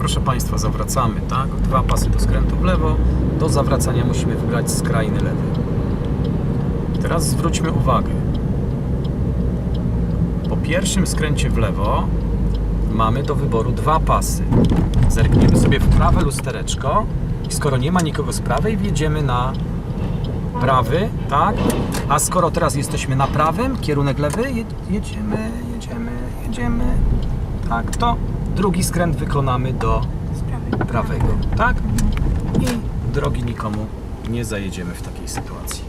proszę Państwa, zawracamy, tak? Dwa pasy do skrętu w lewo. Do zawracania musimy wybrać skrajny lewy. Teraz zwróćmy uwagę. Po pierwszym skręcie w lewo mamy do wyboru dwa pasy. Zerkniemy sobie w prawe lustereczko i skoro nie ma nikogo z prawej, wjedziemy na prawy, tak? A skoro teraz jesteśmy na prawym, kierunek lewy, je- jedziemy, jedziemy, jedziemy, tak, to drugi skręt wykonamy do prawego, tak? I drogi nikomu nie zajedziemy w takiej sytuacji.